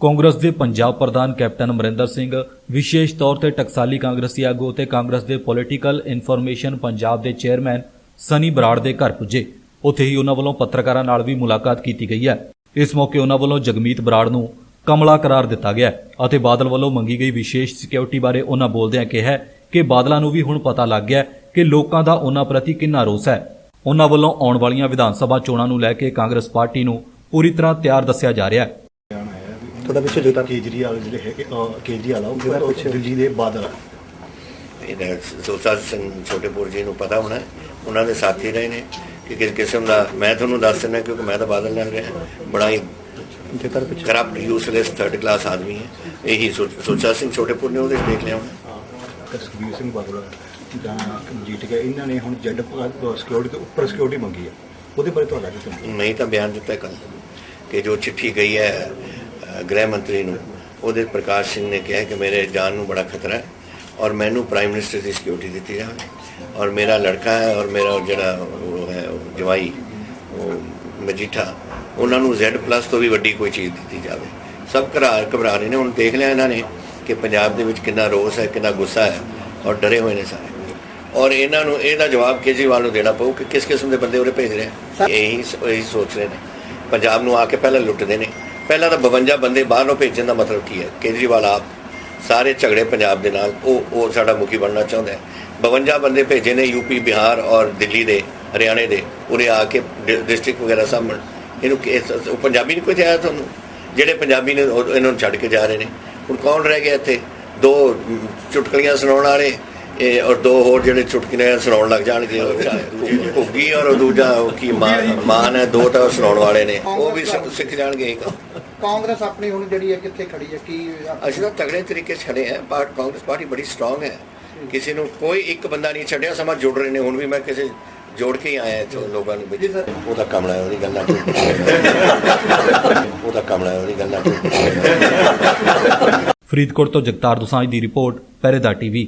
ਕਾਂਗਰਸ ਦੇ ਪੰਜਾਬ ਪ੍ਰਧਾਨ ਕੈਪਟਨ ਅਮਰਿੰਦਰ ਸਿੰਘ, ਵਿਸ਼ੇਸ਼ ਤੌਰ ਤੇ ਟਕਸਾਲੀ ਕਾਂਗਰਸੀ ਆਗੂ ਅਤੇ ਕਾਂਗਰਸ ਦੇ ਪੋਲੀਟੀਕਲ ਇਨਫੋਰਮੇਸ਼ਨ ਪੰਜਾਬ ਦੇ ਚੇਅਰਮੈਨ ਸਨੀ ਬਰਾੜ ਦੇ ਘਰ ਪੁੱਜੇ। ਉੱਥੇ ਹੀ ਉਹਨਾਂ ਵੱਲੋਂ ਪੱਤਰਕਾਰਾਂ ਨਾਲ ਵੀ ਮੁਲਾਕਾਤ ਕੀਤੀ ਗਈ ਹੈ। ਇਸ ਮੌਕੇ ਉਹਨਾਂ ਵੱਲੋਂ ਜਗਮੀਤ ਬਰਾੜ ਨੂੰ ਕਮਲਾ ਕਰਾਰ ਦਿੱਤਾ ਗਿਆ ਅਤੇ ਬਾਦਲ ਵੱਲੋਂ ਮੰਗੀ ਗਈ ਵਿਸ਼ੇਸ਼ ਸਿਕਿਉਰਿਟੀ ਬਾਰੇ ਉਹਨਾਂ ਬੋਲਦਿਆਂ ਕਿਹਾ ਕਿ ਬਾਦਲਾਂ ਨੂੰ ਵੀ ਹੁਣ ਪਤਾ ਲੱਗ ਗਿਆ ਕਿ ਲੋਕਾਂ ਦਾ ਉਹਨਾਂ ਪ੍ਰਤੀ ਕਿੰਨਾ ਰੋਸ ਹੈ। ਉਹਨਾਂ ਵੱਲੋਂ ਆਉਣ ਵਾਲੀਆਂ ਵਿਧਾਨ ਸਭਾ ਚੋਣਾਂ ਨੂੰ ਲੈ ਕੇ ਕਾਂਗਰਸ ਪਾਰਟੀ ਨੂੰ ਪੂਰੀ ਤਰ੍ਹਾਂ ਤਿਆਰ ਦੱਸਿਆ ਜਾ ਰਿਹਾ ਹੈ। ਤੁਹਾਡਾ ਪਿੱਛੇ ਜੁਤਾ ਕੇਜਰੀਵਾਲ ਜਿਹੜੇ ਹੈਗੇ ਅਹ ਕੇਜਰੀਵਾਲ ਆ ਉਹ ਜਿਹੜਾ ਪਿੱਛੇ ਦਿਲਜੀਤ ਦੇ ਬਾਦਲ ਆ। ਇਹਦਾ ਸੋਚਾ ਸਿੰਘ ਛੋਟੇਪੁਰ ਜੀ ਨੂੰ ਪਤਾ ਹੋਣਾ ਹੈ। ਉਹਨਾਂ ਦੇ ਸਾਥੀ ਰਹੇ ਨੇ ਕਿ ਕਿਸ ਕਿਸਮ ਦਾ ਮੈਂ ਤੁਹਾਨੂੰ ਦੱਸ ਦਿੰਦਾ ਕਿਉਂਕਿ ਮੈਂ ਤਾਂ ਬਾਦਲ ਨਾਲ ਰਿਹਾ ਬੜਾ ਹੀ ਜੁਤਾ ਪਿੱਛੇ। ਕਰਪਟ ਯੂਸਲੈਸ ਥਰਡ ਕਲਾਸ ਆਦਮੀ ਹੈ। ਇਹੀ ਸੋ- ਸੋਚਾ ਸਿੰਘ ਛੋਟੇਪੁਰ ਨੇ ਉਹਦੇ 'ਚ ਦੇਖ ਲਿਆ ਹੋਣਾ। ਸੁਖਬੀਰ ਸਿੰਘ ਬਾਦਲ ਜਾਂ ਜੀਤ ਗਿਆ ਇਹਨਾਂ ਨੇ ਹੁਣ ਜੈਡ ਸਿਕਿਉਰਿਟੀ ਤੋਂ ਉੱਪਰ ਸਿਕਿਉਰਿਟੀ ਮੰਗੀ ਆ। ਉਹਦੇ ਬਾਰੇ ਤੁਹਾਡਾ ਕੀ ਕਹਿਣਾ? ਨਹੀਂ ਤਾਂ ਬਿਆਨ ਦਿੱਤਾ ਕੱਲ ਕਿ ਜੋ ਚਿੱਠੀ ਗਈ ਹੈ ਗ੍ਰਹਿ ਮੰਤਰੀ ਨੂੰ ਉਹਦੇ ਪ੍ਰਕਾਸ਼ ਸਿੰਘ ਨੇ ਕਿਹਾ ਕਿ ਮੇਰੇ ਜਾਨ ਨੂੰ ਬੜਾ ਖਤਰਾ ਹੈ ਔਰ ਮੈਨੂੰ ਪ੍ਰਾਈਮ ਮਿਨਿਸਟਰ ਦੀ ਸਿਕਿਉਰਿਟੀ ਦਿੱਤੀ ਜਾਵੇ। ਔਰ ਮੇਰਾ ਲੜਕਾ ਹੈ ਔਰ ਮੇਰਾ ਜਿਹੜਾ ਉਹ ਹੈ ਜਵਾਈ ਉਹ ਮਜੀਠਾ ਉਹਨਾਂ ਨੂੰ Z+ ਤੋਂ ਵੀ ਵੱਡੀ ਕੋਈ ਚੀਜ਼ ਦਿੱਤੀ ਜਾਵੇ। ਸਭ ਘਬਰਾ ਘਬਰਾ ਰਹੇ ਨੇ ਹੁਣ ਦੇਖ ਲਿਆ ਇਹਨਾਂ ਨੇ ਕਿ ਪੰਜਾਬ ਦੇ ਵਿੱਚ ਕਿੰਨਾ ਰੋਸ ਹੈ ਕਿੰਨਾ ਗੁੱਸਾ ਹੈ ਔਰ ਡਰੇ ਹੋਏ ਨੇ ਸਾਰੇ। ਔਰ ਇਹਨਾਂ ਨੂੰ ਇਹਦਾ ਜਵਾਬ ਕੇਜਰੀਵਾਲ ਨੂੰ ਦੇਣਾ ਪਊ ਕਿ ਕਿਸ ਕਿਸਮ ਦੇ ਬੰਦੇ ਉਰੇ ਭੇਜ ਰਹੇ ਇਹੀ ਇਹੀ ਸੋਚ ਰਹੇ ਨੇ। ਪੰਜਾਬ ਨੂੰ ਆ ਕੇ ਪਹਿਲਾਂ ਲੁੱਟਦੇ ਨੇ। ਪਹਿਲਾਂ ਤਾਂ 52 ਬੰਦੇ ਬਾਹਰ ਨੂੰ ਭੇਜਣ ਦਾ ਮਤਲਬ ਕੀ ਹੈ? ਕੇਜਰੀਵਾਲ ਆਪ ਸਾਰੇ ਝਗੜੇ ਪੰਜਾਬ ਦੇ ਨਾਲ, ਉਹ ਉਹ ਸਾਡਾ ਮੁਖੀ ਬਣਨਾ ਚਾਹੁੰਦਾ ਹੈ। 52 ਬੰਦੇ ਭੇਜੇ ਨੇ ਯੂਪੀ ਬਿਹਾਰ ਔਰ ਦਿੱਲੀ ਦੇ, ਹਰਿਆਣੇ ਦੇ। ਉਰੇ ਆ ਕੇ ਡਿਸਟ੍ਰਿਕਟ ਵਗੈਰਾ ਸਾਹਮਣ ਇਹਨੂੰ ਉਹ ਪੰਜਾਬੀ ਨਹੀਂ ਕੋਈ ਆਇਆ ਤੁਹਾਨੂੰ? ਜਿਹੜੇ ਪੰਜਾਬੀ ਨੇ, ਉਹ, ਇਹਨਾਂ ਨੂੰ ਛੱਡ ਕੇ ਜਾ ਰਹੇ ਨੇ। ਹੁਣ ਕੌਣ ਰਹਿ ਗਿਆ ਇੱਥੇ? ਦੋ ਚੁਟਕਲੀਆਂ ਸੁਣਾਉਣ ਵਾਲੇ, ਇਹ, ਔਰ ਦੋ ਹੋਰ ਜਿਹੜੇ ਚੁਟਕੀਆਂ ਸੁਣਾਉਣ ਲੱਗ ਜਾਣਗੇ। ਘੁੱਗੀ ਔਰ ਦੂਜਾ ਉਹ ਕੀ ਮਾਂ ਮਾਨ ਹੈ ਦੋ ਤਾਂ ਸੁਣਾਉਣ ਵਾਲੇ ਨੇ। ਉਹ ਵੀ ਸਿੱਖ ਸਿੱਖ ਜਾਣਗੇ ਇਹ ਕੰਮ। ਕਾਂਗਰਸ ਆਪਣੀ ਹੁਣ ਜਿਹੜੀ ਹੈ ਕਿੱਥੇ ਖੜੀ ਹੈ? ਕੀ ਅਸੀਂ ਤਾਂ ਤਗੜੇ ਤਰੀਕੇ ਖੜੇ ਆ ਪਰ ਕਾਂਗਰਸ ਪਾਰਟੀ ਬੜੀ ਸਟਰੋਂਗ ਹੈ। ਕਿਸੇ ਨੂੰ ਕੋਈ ਇੱਕ ਬੰਦਾ ਨਹੀਂ ਛੱਡਿਆ ਸਮਾਂ ਜੁੜ ਰਹੇ ਨੇ। ਹੁਣ ਵੀ ਮੈਂ ਕਿਸੇ ਜੋੜ ਕੇ ਹੀ ਆਇਆ ਇੱਥੇ ਲੋਕਾਂ ਨੂੰ ਵਿੱਚ। ਉਹਦਾ ਕਮਲਾ ਹੈ ਉਹਦੀ ਗੱਲਾਂ ਚ ਉਹਦਾ ਕਮਲਾ ਹੈ ਉਹਦੀ ਗੱਲਾਂ ਚ ਫਰੀਦਕੋਟ ਤੋਂ ਜਗਤਾਰ ਦੁਸਾਂਝ ਦੀ ਰਿਪੋਰਟ ਪਹਿਰੇਦਾਰ ਟੀਵੀ।